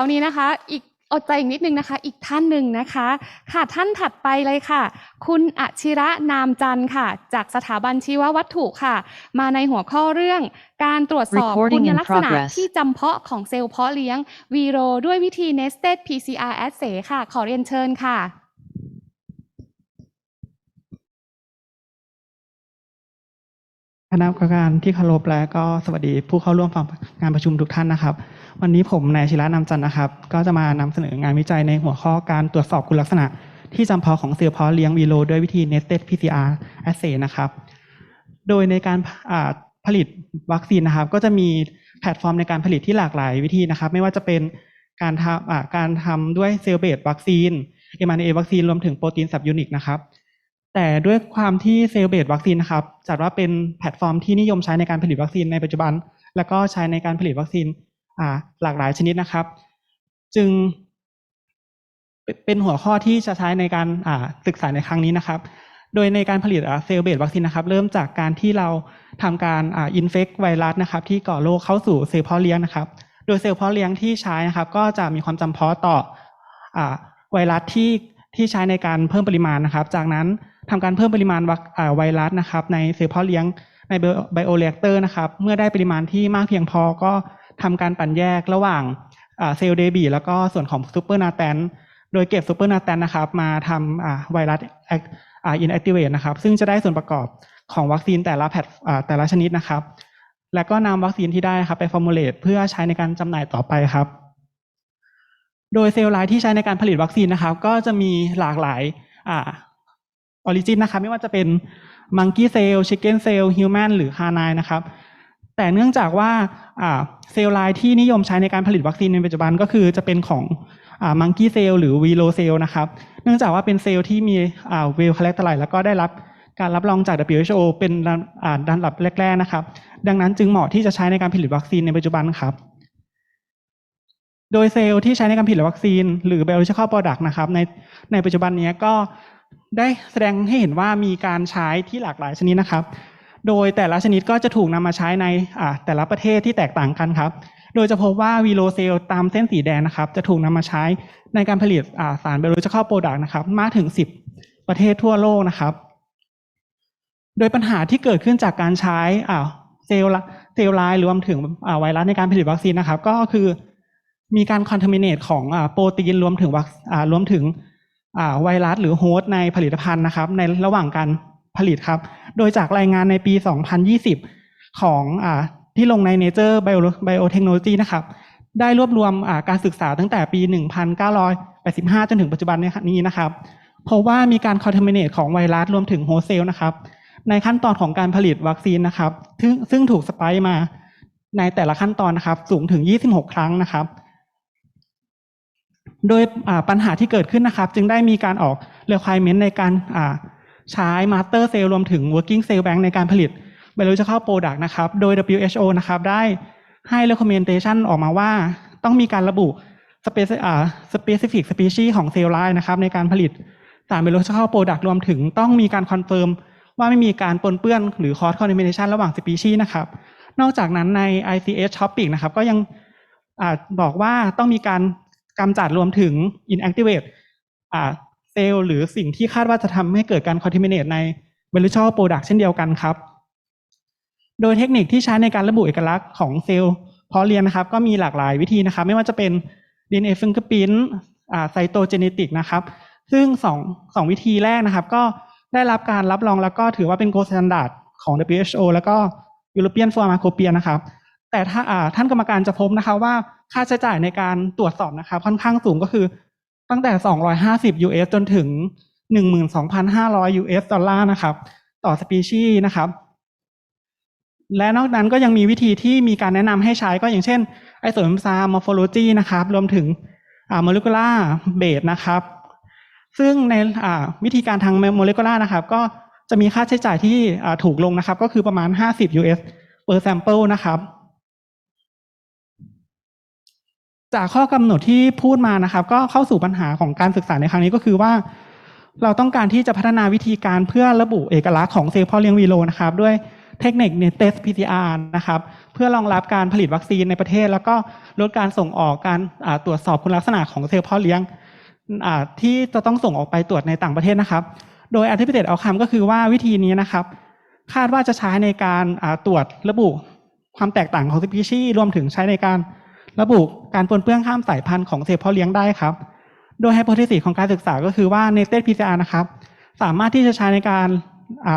คราวนี้นะคะ อีกอดใจอีกนิดนึงนะคะ อีกท่านหนึ่งนะคะ ค่ะท่านถัดไปเลยค่ะ คุณอชิระนามจันทร์ค่ะ จากสถาบันชีววัตถุค่ะ มาในหัวข้อเรื่อง การตรวจสอบ Recording คุณ in ลักษณะ progress ที่จำเพาะของเซลล์เพาะเลี้ยงวีโรด้วยวิธี nested PCR assay ค่ะ ขอเรียนเชิญค่ะ คณะกรรมการที่เคารพและก็สวัสดีผู้เข้าร่วมฟังงานประชุมทุกท่านนะครับ วันนี้ผมนายชิระนำจันทร์นะครับ ก็จะมานำเสนองานวิจัยในหัวข้อการตรวจสอบคุณลักษณะ ที่จำเพาะของเซลล์เพาะเลี้ยงวีโรด้วยวิธี nested PCR assay นะครับ โดยในการผลิตวัคซีนนะครับ ก็จะมีแพลตฟอร์มในการผลิตที่หลากหลายวิธีนะครับ ไม่ว่าจะเป็นการทำการทำด้วยเซลล์เบสวัคซีน mRNA วัคซีนรวมถึงโปรตีนสับยูนิกนะครับแต่ด้วยความที่เซลล์เบสวัคซีนนะครับจัดว่าเป็นแพลตฟอร์มที่นิยมใช้ในการผลิตวัคซีนในปัจจุบัน แล้วก็ใช้ในการผลิตวัคซีน หลากหลายชนิดนะครับ จึงเป็นหัวข้อที่จะใช้ในการศึกษาในครั้งนี้นะครับ โดยในการผลิตเซลล์เบสวัคซีนนะครับ เริ่มจากการที่เราทำการอินเฟกไวรัสนะครับ ที่ก่อโรคเข้าสู่เซลล์เพาะเลี้ยงนะครับ โดยเซลล์เพาะเลี้ยงที่ใช้นะครับ ก็จะมีความจำเพาะต่ออไวรัสที่ที่ใช้ในการเพิ่มปริมาณนะครับ จากนั้นทำการเพิ่มปริมาณวัคไวรัสนะครับ ในเซลล์เพาะเลี้ยงในไบโอเร a เตอร์นะครับ เมื่อได้ปริมาณที่มากเพียงพอก็ ทำการปั่นแยกระหว่างเซลล์เดบีแล้วก็ส่วนของซูเปอร์นาแตนโดยเก็บซูเปอร์นาแตนนะครับมาทำไวรัสอ่า inactivate นะครับ ซึ่งจะได้ส่วนประกอบของวัคซีนแต่ละแพลตอ่าแต่ละชนิดนะครับ แล้วก็นำวัคซีนที่ได้ครับไปฟอร์มูลเลตเพื่อใช้ในการจำหน่ายต่อไปครับ โดยเซลล์ไลน์ที่ใช้ในการผลิตวัคซีนนะครับ ก็จะมีหลากหลายอออริจินนะครับ ไม่ว่าจะเป็นมังกี้เซลล์ชิคเก้นเซลล์ฮิวแมนหรือคานายนะครับ แต่เนื่องจากว่าเซลล์ไลน์ที่นิยมใช้ในการผลิตวัคซีนในปัจจุบันก็คือจะเป็นของมังกี้เซลล์หรือวีโรเซลล์นะครับ เนื่องจากว่าเป็นเซลล์ที่มีเวลคาแรคเตอร์ไลแล้วก็ได้รับการรับรองจาก WHO เป็นระอ่าดันดับแรก ๆนะครับ ดังนั้นจึงเหมาะที่จะใช้ในการผลิตวัคซีนในปัจจุบันครับ โดยเซลล์ที่ใช้ในการผลิตวัคซีน หรือ biological product นะครับในในปัจจุบันนี้ก็ได้แสดงให้เห็นว่ามีการใช้ที่หลากหลายชนิดนะครับ โดยแต่ละชนิดก็จะถูกนำมาใช้ในแต่ละประเทศที่แตกต่างกันครับ โดยจะพบว่าวีโรเซลตามเส้นสีแดงนะครับ จะถูกนำมาใช้ในการผลิตสาร biological product นะครับ มากถึง 10 ประเทศทั่วโลกนะครับ โดยปัญหาที่เกิดขึ้นจากการใช้เซลล์เซลล์ไลน์รวมถึงไวรัสในการผลิตวัคซีนนะครับ ก็คือมีการคอนเทมิเนตของโปรตีนรวมถึงวัครวมถึงไวรัสหรือโฮสต์ในผลิตภัณฑ์นะครับ ในระหว่างการ ผลิตครับ โดยจากรายงานในปี 2020 ของอที่ลงใน Nature Biotechnology นะครับ ได้รวบรวมการศึกษาตั้งแต่ปี 1985 จนถึงปัจจุบันนี้นะครับเพราะว่ามีการคอนเทมิเนตของไวรัสรวมถึงโฮสเซลนะครับ ในขั้นตอนของการผลิตวัคซีนนะครับ ซึ่งซึ่งถูกสไปค์มาในแต่ละขั้นตอนนะครับ สูงถึง 26 ครั้งนะครับ โดยปัญหาที่เกิดขึ้นนะครับ จึงได้มีการออก requirement ในการ ใช้ master cell รวมถึง working cell bank ในการผลิต biological product นะครับ โดย WHO นะครับได้ให้ recommendation ออกมาว่า ต้องมีการระบุ specific species ของเซลล์ไลน์นะครับในการผลิตสาร biological product รวมถึงต้องมีการคอนเฟิร์มว่าไม่มีการปนเปื้อนหรือ cross contamination ระหว่างสปีชีส์นะครับ นอกจากนั้นใน ICH Topic นะครับ ก็ยังอบอกว่าต้องมีการกำจัดรวมถึง inactivate ซลล์หรือสิ่งที่คาดว่าจะทำให้เกิดการ contaminate ใน biological product เช่นเดียวกันครับ โดยเทคนิคที่ใช้ในการระบุเอกลักษณ์ของเซลล์พาะเลียงนะครับ ก็มีหลากหลายวิธีนะครับ ไม่ว่าจะเป็น DNA fingerprint อ่า cytogenetic นะครับ ซึ่งสองสองวิธีแรกนะครับ ก็ได้รับการรับรองแล้วก็ถือว่าเป็น gold standard ของ WHO แล้วก็ European Pharmacopoeia นะครับแต่ถ้าท่านกรรมการจะพบนะคะว่าค่าใช้จ่ายในการตรวจสอบนะครับค่อนข้างสูงก็คือ ตั้งแต่ 250 US จนถึง 12,500 US ดอลลาร์นะครับ ต่อสปีชีส์นะครับ และนอกนั้นก็ยังมีวิธีที่มีการแนะนำให้ใช้ก็อย่างเช่นไอโซเอนไซม์มอร์โฟโลจีนะครับ รวมถึงอ่าโมเลกุลาเบสนะครับ ซึ่งในอ่าวิธีการทางโมเลกุลานะครับ ก็จะมีค่าใช้จ่ายที่ถูกลงนะครับ ก็คือประมาณ 50 US per sample นะครับ จากข้อกำหนดที่พูดมานะครับ ก็เข้าสู่ปัญหาของการศึกษาในครั้งนี้ก็คือว่า เราต้องการที่จะพัฒนาวิธีการเพื่อระบุเอกลักษณ์ของเซลล์เพาะเลี้ยงวีโรนะครับ ด้วยเทคนิค Netes PCR นะครับเพื่อรองรับการผลิตวัคซีนในประเทศ แล้วก็ลดการส่งออกการตรวจสอบคุณลักษณะของเซลล์พ่อเลี้ยงที่จะต้องส่งออกไปตรวจในต่างประเทศนะครับ โดย anticipated outcome ก็คือว่าวิธีนี้นะครับ คาดว่าจะใช้ในการตรวจระบุความแตกต่างของสปีชีส์รวมถึงใช้ในการ ระบุการปนเปื้อนข้ามสายพันธุ์ของเซลล์พ่อเลี้ยงได้ครับ โดยไฮโพเทซิสของการศึกษาก็คือว่า Nested PCR นะครับ สามารถที่จะใช้ในการ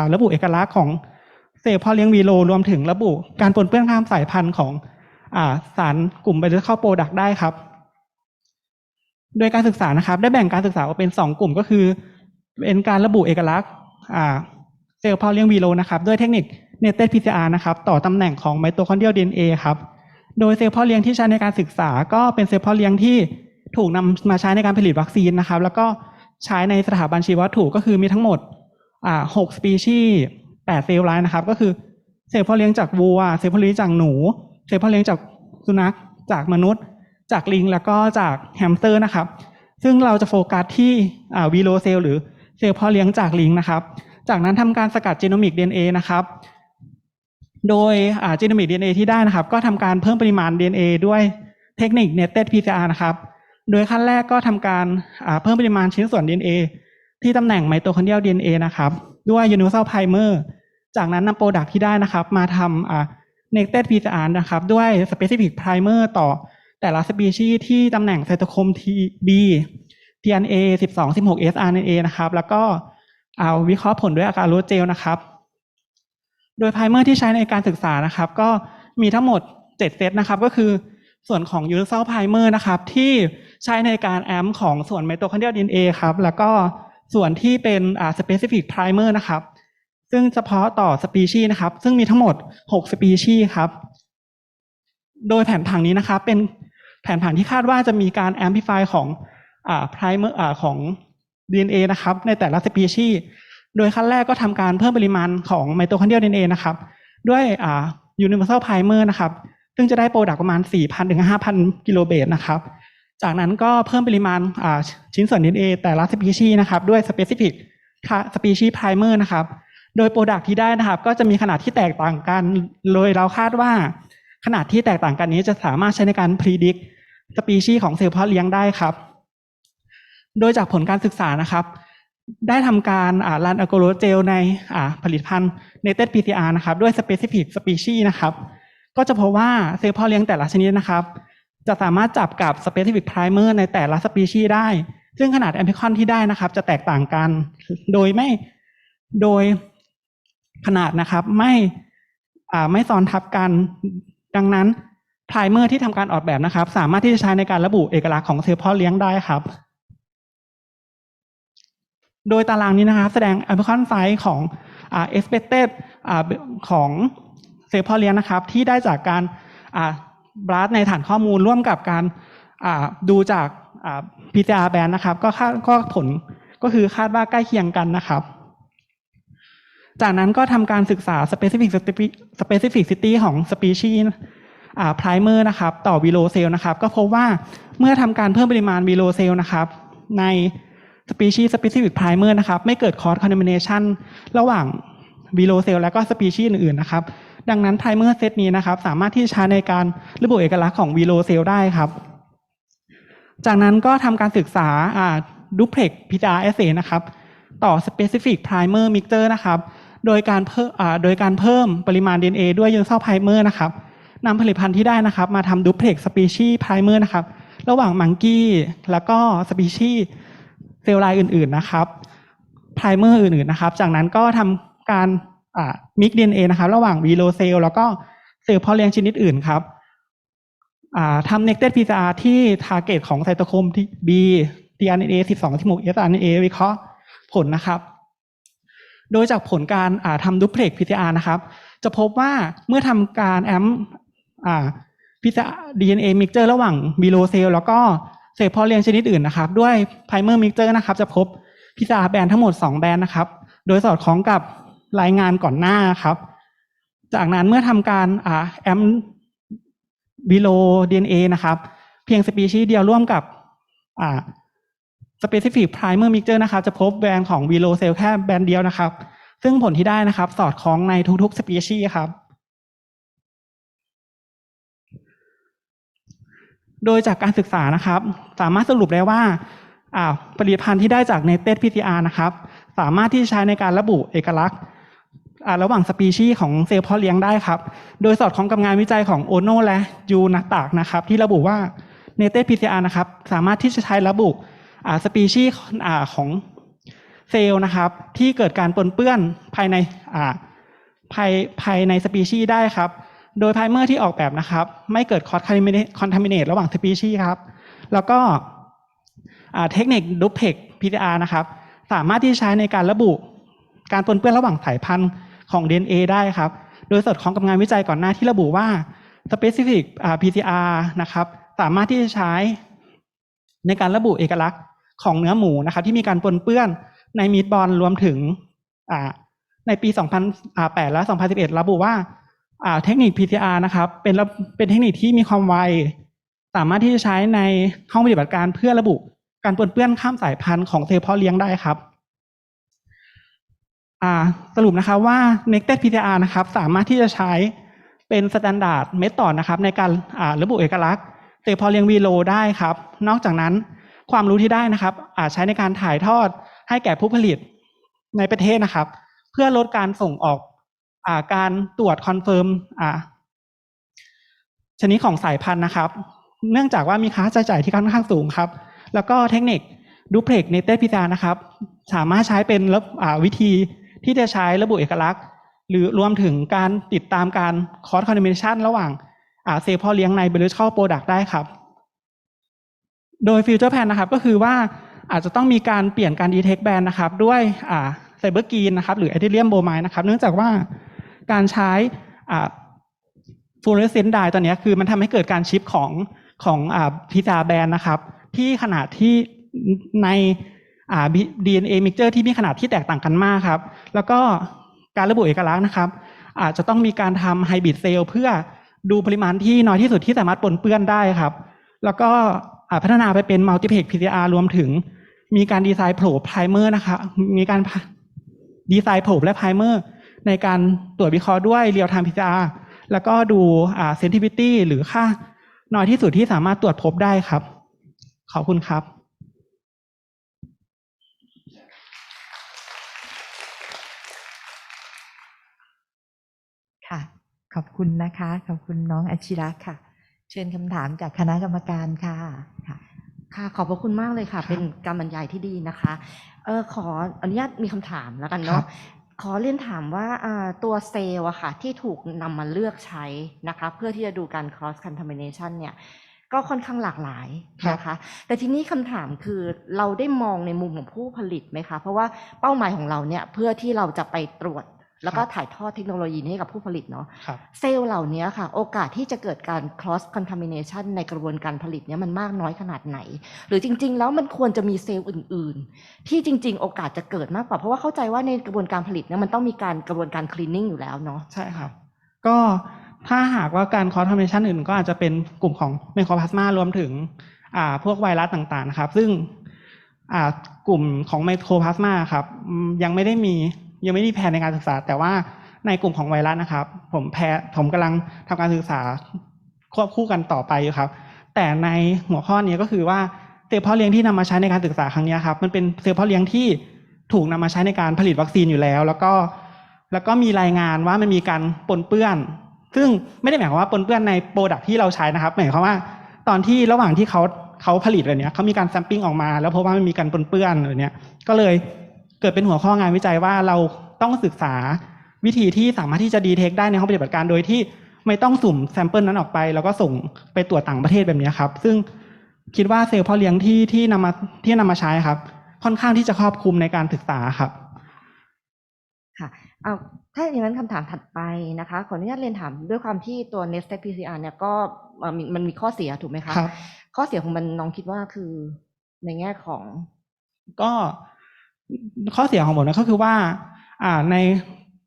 าระบุเอกลักษณ์ของเซลล์พ่อเลี้ยงวีโรรวมถึงระบุการปนเปื้อนข้ามสายพันธุ์ของอาสารกลุ่มไบโอเข้าโปรดักได้ครับ โดยการศึกษานะครับ ได้แบ่งการศึกษาออกเป็นสองกลุ่มก็คือ เป็นการระบุเอกลักษณ์เซลล์พ่อเลี้ยงวีโรนะครับ ด้วยเทคนิค Nested PCR นะครับ ต่อตำแหน่งของไมโตคอนเดรียล DNA ครับ โดยเซลล์พ่อเลี้ยงที่ใช้ในการศึกษา ก็เป็นเซลล์พ่อเลี้ยงที่ถูกนำมาใช้ในการผลิตวัคซีนนะครับ แล้วก็ใช้ในสถาบันชีววัตถุก็คือมีทั้งหมดอ่าหกสปีชีส์แปดเซลล์ไลน์นะครับ ก็คือเซลล์พ่อเลี้ยงจากวัว เซลล์พ่อเลี้ยงจากหนู เซลล์พ่อเลี้ยงจากสุนัข จากมนุษย์ จากลิง แล้วก็จากแฮมสเตอร์นะครับ ซึ่งเราจะโฟกัสที่อ่าวีโรเซลล์หรือเซลล์พ่อเลี้ยงจากลิงนะครับ จากนั้นทำการสกัดจีโนมิก DNA นะครับ โดยจีโนมิก DNA ที่ได้นะครับ ก็ทำการเพิ่มปริมาณ DNA ด้วยเทคนิค Netted PCR นะครับ โดยขั้นแรกก็ทำการเพิ่มปริมาณชิ้นส่วน DNA ที่ตำแหน่งไมโตคอนเดรียล DNA นะครับ ด้วย Universal Primer จากนั้นนำโปรดักที่ได้นะครับ มาทำอ่า Netted PCR นะครับ ด้วย Specific Primer ต่อแต่ละสปีชีส์ที่ตำแหน่งไซโตโครม TB DNA 12 16 sRNA นะครับ แล้วก็เอาวิเคราะห์ผลด้วยอาการโรเจลนะครับ โดยไพเมอร์ที่ใช้ในการศึกษานะครับ ก็มีทั้งหมด 7 เซตนะครับ ก็คือส่วนของ Universal Primer นะครับ ที่ใช้ในการแอมของส่วนไมโตคอนเดรียล DNA ครับ แล้วก็ส่วนที่เป็นอ่า Specific Primer นะครับ ซึ่งเฉพาะต่อสปีชีส์นะครับ ซึ่งมีทั้งหมด 6 สปีชีส์ครับ โดยแผนผังนี้นะครับ เป็นแผนผังที่คาดว่าจะมีการ amplify ของอ่า primer อ่าของ DNA นะครับ ในแต่ละสปีชีส์ โดยขั้นแรกก็ทำการเพิ่มปริมาณของไมโตคอนเดรียล DNA นเอนะครับ ด้วยอ่า universal primer นะครับ ซึ่งจะได้โปรดักต์ประมาณ 4,000ถึง5,000 กิโลเบสนะครับ จากนั้นก็เพิ่มปริมาณอ่าชิ้นส่วน DNA แต่ละสปีชีส์นะครับ ด้วย specific species primer นะครับ โดยโปรดักต์ที่ได้นะครับ ก็จะมีขนาดที่แตกต่างกันโดยเราคาดว่า ขนาดที่แตกต่างกันนี้จะสามารถใช้ในการ predict สปีชีส์ของเซลล์เพาะเลี้ยงได้ครับ โดยจากผลการศึกษานะครับ ได้ทำการอ่ารันอะโกโลเจลในผลิตภัณฑ์ Nated PCR นะครับ ด้วย specific species นะครับ ก็จะพบว่าเซลล์พ่อเลี้ยงแต่ละชนิดนะครับ จะสามารถจับกับ specific primer ในแต่ละ species ได้ ซึ่งขนาดแอมพิคอนที่ได้นะครับ จะแตกต่างกัน โดยไม่โดยขนาดนะครับไม่ไม่ซ้อนทับกัน ดังนั้น primer ที่ทำการออกแบบนะครับ สามารถที่จะใช้ในการระบุเอกลักษณ์ของเซลล์พ่อเลี้ยงได้ครับ โดยตารางนี้นะครับแสดง a p p l i c a n size ของอ่า expected ของเซลล์พ่อเลียนะครับ ที่ได้จากการบลัดในฐานข้อมูลร่วมกับการดูจากอ่า PCR band นะครับ ก็คาดก็ผลก็คือคาดว่าใกล้เคียงกันนะครับ จากนั้นก็ทำการศึกษา specific specificity ของ species primer นะครับ ต่อ vilo cell นะครับ ก็พบว่าเมื่อทำการเพิ่มปริมาณ vilo cell นะครับ ใน species specific primer นะครับไม่เกิด cross contamination ระหว่าง vilo cell และก็ species อื่นๆนะครับดังนั้น primer เซตนี้นะครับสามารถที่จะใช้ในการระบุเอกลักษณ์ของ vilo cell ได้ครับ จากนั้นก็ทำการศึกษาอ่า duplex PCR assay นะครับต่อ specific primer mixture นะครับ โดยการเพิ่มโดยการเพิ่มปริมาณ DNA ด้วย universal primer นะครับนำผลิตภัณฑ์ที่ได้นะครับ มาทำ duplex species primer นะครับ ระหว่างมังกี้แล้วก็ species เซลล์ลน์อื่นๆนะครับ primer อื่นๆนะครับ จากนั้นก็ทำการอ่า mix DNA นะครับ ระหว่าง vilo cell แล้วก็เซลล์เพาะเลี้ยงชนิดอื่นครับอ่าทำ Nected PCR ที่ target ของไซโตโครมที่ B tRNA 12 16 sRNA วิเคราะห์ผลนะครับ โดยจากผลการาทำ duplex PCR นะครับ จะพบว่าเมื่อทำการแอมอ่า PCR DNA mixture ระหว่าง Bilo cell แล้วก็ เซลล์เพาะเลี้ยงชนิดอื่นนะครับ ด้วย primer mixture นะครับ จะพบ PCR แบนทั้งหมด 2 แบนนะครับ โดยสอดคล้องกับรายงานก่อนหน้าครับ จากนั้นเมื่อทำการอ่าแอมบิโล DNA นะครับ เพียงสปีชีส์เดียวร่วมกับอ่า specific primer mixture นะครับ จะพบแบรนด์ของ Vilo Cell แค่แบรนด์เดียวนะครับ ซึ่งผลที่ได้นะครับ สอดคล้องในทุกๆ สปีชีส์ครับ โดยจากการศึกษานะครับ สามารถสรุปได้ว่าอ่าผลิตภัณฑ์ที่ได้จาก Nated PCR นะครับ สามารถที่จะใช้ในการระบุเอกลักษณ์อาระหว่างสปีชีส์ของเซลล์เพาะเลี้ยงได้ครับ โดยสอดคล้องกับงานวิจัยของโอโนและยูนาตากนะครับ ที่ระบุว่า Nated PCR นะครับ สามารถที่จะใช้ระบุอ่าสปีชีส์อ่าของเซลล์นะครับ ที่เกิดการปนเปื้อนภายในอ่าภายภายในสปีชีส์ได้ครับ โดยไพรเมอร์ที่ออกแบบนะครับ ไม่เกิดคอ t คอนทามิเนตระหว่างสปีชีส์ครับ แล้วก็เทคนิคดูเพก PCR นะครับ สามารถที่ใช้ในการระบุการปนเปื้อนระหว่างสายพันธุ์ของ DNA ได้ครับ โดยสอดคล้องกับงานวิจัยก่อนหน้าที่ระบุว่า specific อ่า PCR นะครับ สามารถที่จะใช้ในการระบุเอกลักษณ์ของเนื้อหมูนะครับที่มีการปนเปื้อนในมีดบอลรวมถึงในปี 2008 และ 2011 ระบุว่า เทคนิค PCR นะครับ เป็นเป็นเทคนิคที่มีความไว สามารถที่จะใช้ในห้องปฏิบัติการเพื่อระบุการปนเปื้อนข้ามสายพันธุ์ของเซลล์เพาะเลี้ยงได้ครับสรุปนะครับว่า Naked PCR นะครับ สามารถที่จะใช้เป็นสแตนดาร์ดเมธอดนะครับ ในการระบุเอกลักษณ์เซลล์เพาะเลี้ยงวีโลได้ครับ นอกจากนั้นความรู้ที่ได้นะครับอาจใช้ในการถ่ายทอดให้แก่ผู้ผลิตในประเทศนะครับ เพื่อลดการส่งออก การตรวจคอนเฟิร์มชนิดของสายพันธุ์นะครับ เนื่องจากว่ามีค่าใช้จ่ายที่ค่อนข้างสูงครับ แล้วก็เทคนิคดูเพล็กเนเต d พิซานะครับ สามารถใช้เป็นวิธีที่จะใช้ระบุเอกลักษณ์ หรือรวมถึงการติดตามการคอร์สคอนดิเมชันระหว่างเซลล์พ่อเลี้ยงใน biological product ได้ครับ โดยฟิวเจอร์แพนนะครับก็คือว่าอาจจะต้องมีการเปลี่ยนการดีเทคแบนนะครับ ด้วยไซเบอร์กีนนะครับ หรือไอเทเรียมโบไมนะครับ เนื่องจากว่า การใช้อ่าฟลูเรสเซนต์ไดตัวนี้คือมันทำให้เกิดการชิปของของอ่าพิซาแบนนะครับ ที่ขนาดที่ในอ่า DNA mixture ที่มีขนาดที่แตกต่างกันมากครับ แล้วก็การระบุเอกลักษณ์นะครับ อาจจะต้องมีการทำไฮบริดเซลล์เพื่อดูปริมาณที่น้อยที่สุดที่สามารถปนเปื้อนได้ครับ แล้วก็พัฒนาไปเป็นมัลติเพก PCR รวมถึง มีการดีไซน์โผล่ไพรเมอร์นะคะมีการดีไซน์โผล่และไพรเมอร์ ในการตรวจวิเคราะห์ด้วยเรียลไทม์ PCR แล้วก็ดูอ่า sensitivity หรือค่าน้อยที่สุดที่สามารถตรวจพบได้ครับ ขอบคุณครับ ค่ะ ขอบคุณนะคะ ขอบคุณน้องอาชิระค่ะ เชิญคำถามจากคณะกรรมการค่ะค่ะค่ะขอบพระคุณมากเลยค่ะครับเป็นการบรรยายที่ดีนะคะเออขออนุญาตมีคำถามแล้วกันครัเนาะบ ขอเรียนถามว่าอ่าตัวเซลล์อะค่ะที่ถูกนำมาเลือกใช้นะคะเพื่อที่จะดูการ cross contamination เนี่ยก็ค่อนข้างหลากหลายนะคะ แต่ทีนี้คำถามคือเราได้มองในมุมของผู้ผลิตไหมคะ เพราะว่าเป้าหมายของเราเนี่ยเพื่อที่เราจะไปตรวจ แล้วก็ถ่ายทอดเทคโนโลยีนี้ให้กับผู้ผลิตเนาะครับเซลล์เหล่านี้ค่ะ โอกาสที่จะเกิดการ cross contamination ในกระบวนการผลิตเนี่ยมันมากน้อยขนาดไหน หรือจริง ๆ แล้วมันควรจะมีเซลล์อื่น ๆ ที่จริง ๆ โอกาสจะเกิดมากกว่า เพราะว่าเข้าใจว่าในกระบวนการผลิตเนี่ยมันต้องมีการกระบวนการ cleaning อยู่แล้วเนาะใช่ครับก็ถ้าหากว่าการคอร์ t ท m มชันอื่นก็อาจจะเป็นกลุ่มของเมโครพลาสมารวมถึงอ่าพวกไวรัสต่างๆนะครับ ซึ่งอ่ากลุ่มของไมโครพลาสมาครับอืมยังไม่ได้มี ยังไม่ได้แผนในการศึกษา แต่ว่าในกลุ่มของไวรัสนะครับ ผมแพนผมกำลังทำการศึกษาควบคู่กันต่อไปอยู่ครับ แต่ในหัวข้อนี้ก็คือว่าเซลล์เพาะเลี้ยงที่นำมาใช้ในการศึกษาครั้งนี้ครับ มันเป็นเซลล์เพาะเลี้ยงที่ถูกนำมาใช้ในการผลิตวัคซีนอยู่แล้ว แล้วก็แล้วก็มีรายงานว่ามันมีการปนเปื้อน ซึ่งไม่ได้หมายความว่าปนเปื้อนในโปรดักที่เราใช้นะครับหมายความว่าตอนที่ระหว่างที่เขาเขาผลิตอะไรเนี้ยเขามีการแซมปิ้งออกมา แล้วพบว่ามันมีการปนเปื้อนอะไรเนี้ยก็เลย เกิดเป็นหัวข้องานวิจัยว่าเราต้องศึกษาวิธีที่สามารถที่จะดีเทคได้ในห้องปฏิบัติการโดยที่ไม่ต้องสุ่มแซมเปิลนั้นออกไป แล้วก็ส่งไปตรวจต่างประเทศแบบเนี้ยครับ ซึ่งคิดว่าเซลล์พ่อเลี้ยงที่ที่นำมาที่นำมาใช้ครับ ค่อนข้างที่จะครอบคลุมในการศึกษาครับ ค่ะเอาถ้าอย่างนั้นคำถามถัดไปนะคะ ขออนุญาตเรียนถามด้วยความที่ตัว Nested PCR เนี่ยก็เอ่อมีมันมีข้อเสียถูกไหมคะครับ ข้อเสียของมันน้องคิดว่าคือในแง่ของ ก็ ข้อเสียของผมนะก็คือว่า อ่าใน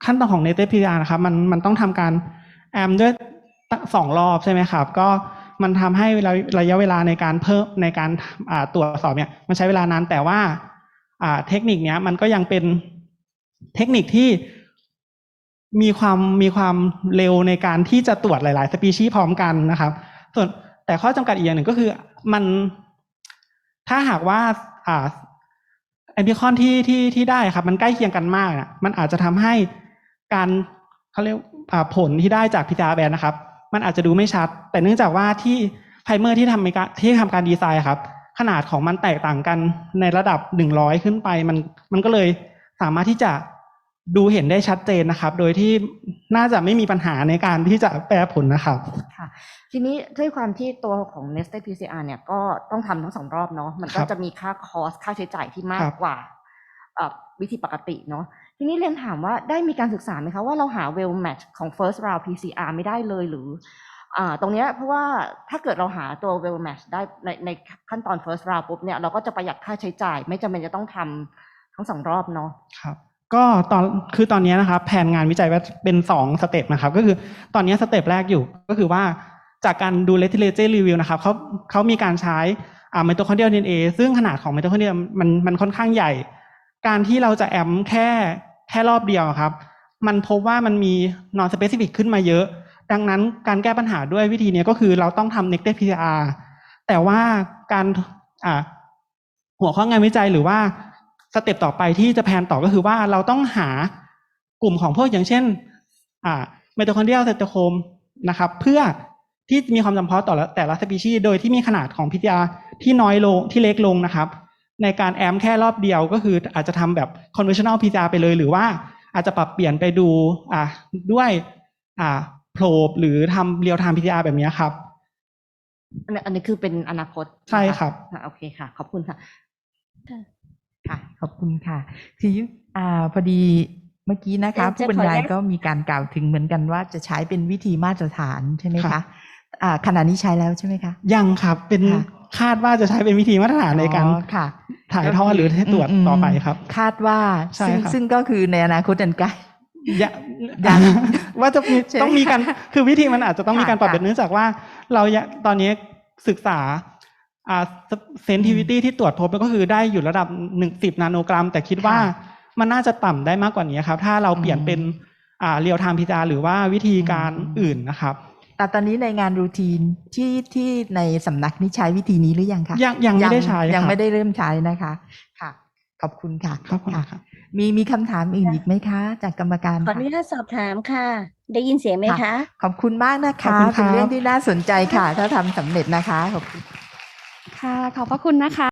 ขั้นตอนของ native PCR นะครับ มันมันต้องทำการแอมด้วยสองรอบใช่ไหมครับ ก็มันทำให้ระระยะเวลาในการเพิ่มในการอ่าตรวจสอบเนี่ย มันใช้เวลานานแต่ว่าอ่าเทคนิคเนี้ยมันก็ยังเป็นเทคนิคที่มีความมีความเร็วในการที่จะตรวจหลาย ๆ สปีชีส์พร้อมกันนะครับ ส่วนแต่ข้อจำกัดอีกอย่างหนึ่งก็คือมันถ้าหากว่า อ่าแอมพิคอนที่ที่ที่ได้ครับ มันใกล้เคียงกันมากนะมันอาจจะทำให้การเขาเรียกผลที่ได้จากพิจารแบนนะครับ มันอาจจะดูไม่ชัด แต่เนื่องจากว่าที่ไพเมอร์ที่ทำที่ทำการดีไซน์ครับ ขนาดของมันแตกต่างกันในระดับหนึ่งร้อยขึ้นไป มันมันก็เลยสามารถที่จะ ดูเห็นได้ชัดเจนนะครับ โดยที่น่าจะไม่มีปัญหาในการที่จะแปลผลนะครับ ค่ะ ทีนี้ด้วยความที่ตัวของ Nested PCR เนี่ยก็ต้องทำทั้งสองรอบเนาะ มันก็ครับจะมีค่าคอส ค่าใช้จ่ายที่มาคกรับ กว่าเอ่อวิธีปกติเนาะ ทีนี้เรียนถามว่าได้มีการศึกษาไหมคะ ว่าเราหา well match ของ first round PCR ไม่ได้เลยหรืออ่าตรงเนี้ยเพราะว่าถ้าเกิดเราหาตัว well match ได้ในในขั้นตอน first round ปุ๊บเนี่ยเราก็จะประหยัดค่าใช้จ่าย ไม่จำเป็นจะต้องทำทั้งสองรอบเนาะ ครับ ก็ตอนคือตอนนี้นะครับแผนงานวิจัยเป็นสองสเต็ปนะครับ ก็คือตอนนี้สเต็ปแรกอยู่ก็คือว่าจากการดู literature review นะครับเขาเขามีการใช้อ่า mitochondrial DNA ซึ่งขนาดของ mitochondria มันมันค่อนข้างใหญ่ การที่เราจะแอมแค่แค่รอบเดียวครับ มันพบว่ามันมี non specific ขึ้นมาเยอะ ดังนั้นการแก้ปัญหาด้วยวิธีนี้ก็คือเราต้องทำ negative PCR แต่ว่าการอ่าหัวข้องานวิจัยหรือว่า สเต็ปต่อไปที่จะแพลนต่อก็คือว่าเราต้องหากลุ่มของพวกอย่างเช่นอ่าไมโทคอนเดรียลไซโตโคมนะครับ เพื่อที่มีความจำเพาะต่อละแต่ละสปีชีส์โดยที่มีขนาดของ PCR ที่น้อยลงที่เล็กลงนะครับ ในการแอมแค่รอบเดียวก็คืออาจจะทำแบบ conventional PCR ไปเลย หรือว่าอาจจะปรับเปลี่ยนไปดูอ่าด้วยอ่าโพลบหรือทำเรียลไทม์ PCR แบบนี้ครับอันนี้อันนี้คือเป็นอนาคตใช่ครับอะโอเคค่ะ ขอบคุณค่ะ ค่ะ ขอบคุณค่ะทีนี้อ่าพอดีเมื่อกี้นะคะเดี๋ยวจะผู้บรรยายขออนุญาตก็มีการกล่าวถึงเหมือนกันว่าจะใช้เป็นวิธีมาตรฐานใช่ไหมครัคะบอ่าขณะนี้ใช้แล้วใช่ไหมคะ ยังครับเป็นค่ะคาดว่าจะใช้เป็นวิธีมาตรฐานในการอ๋อค่ะถ่ายทอดหรือให้ตรวจมต่อไปครับ คาดว่าใช่ซึ่งครับซึ่งก็คือในอนาคตอันใกล้ยังยังว่าจะมีใช่ไหมต้องมีการคือวิธีมันอาจจะต้องมีการปรับค่ะเปลี่ยนเนื่องจากว่า เรายังตอนนี้ศึกษา อ่าเซนทิวิตี้ที่ตรวจพบก็คือได้อยู่ระดับหนึ่งสิบนาโนกรัม แต่คิดว่าค่ะมันน่าจะต่ำได้มากกว่านี้ครับ ถ้าเราเปลี่ยนอืมเป็นอ่าเรียลไทม์พีจาหรือว่าวิธีการอืมอื่นนะครับแต่ตอนนี้ในงานรูทีนที่ที่ในสำนักนี้ใช้วิธีนี้หรือยังคะยังยังไม่ได้ใช้ยังครับไม่ได้เริ่มใช้นะคะค่ะ ขอบคุณค่ะครับผมค่ะครับมีมีคำถามอื่นอีกไหมคะ จากกรรมการขออนุค่ะญาตสอบถามค่ะ ได้ยินเสียงไหมค่ะคะขอบคุณมากนะขอบคะคุณครับเป็นเรื่องที่น่าสนใจค่ะ ถ้าทำสำเร็จนะคะขอบคุณ ค่ะ ขอบพระคุณนะคะ